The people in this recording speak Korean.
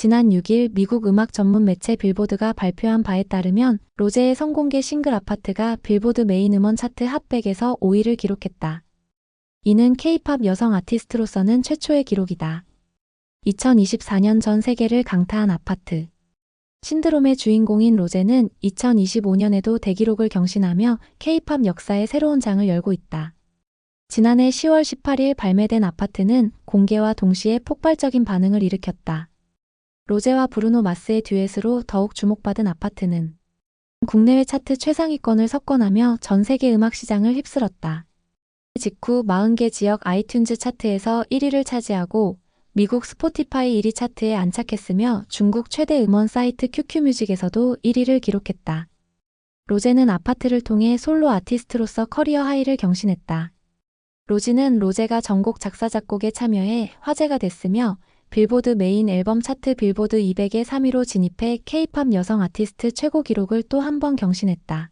지난 6일 미국 음악 전문 매체 빌보드가 발표한 바에 따르면 로제의 성공개 싱글 아파트가 빌보드 메인 음원 차트 핫백에서 5위를 기록했다. 이는 케이팝 여성 아티스트로서는 최초의 기록이다. 2024년 전 세계를 강타한 아파트. 신드롬의 주인공인 로제는 2025년에도 대기록을 경신하며 케이팝 역사의 새로운 장을 열고 있다. 지난해 10월 18일 발매된 아파트는 공개와 동시에 폭발적인 반응을 일으켰다. 로제와 브루노 마스의 듀엣으로 더욱 주목받은 아파트는 국내외 차트 최상위권을 석권하며 전 세계 음악 시장을 휩쓸었다. 직후 40개 지역 아이튠즈 차트에서 1위를 차지하고 미국 스포티파이 1위 차트에 안착했으며 중국 최대 음원 사이트 QQ뮤직에서도 1위를 기록했다. 로제는 아파트를 통해 솔로 아티스트로서 커리어 하이를 경신했다. 로지는 로제가 전곡 작사 작곡에 참여해 화제가 됐으며 빌보드 메인 앨범 차트 빌보드 200의 3위로 진입해 케이팝 여성 아티스트 최고 기록을 또 한 번 경신했다.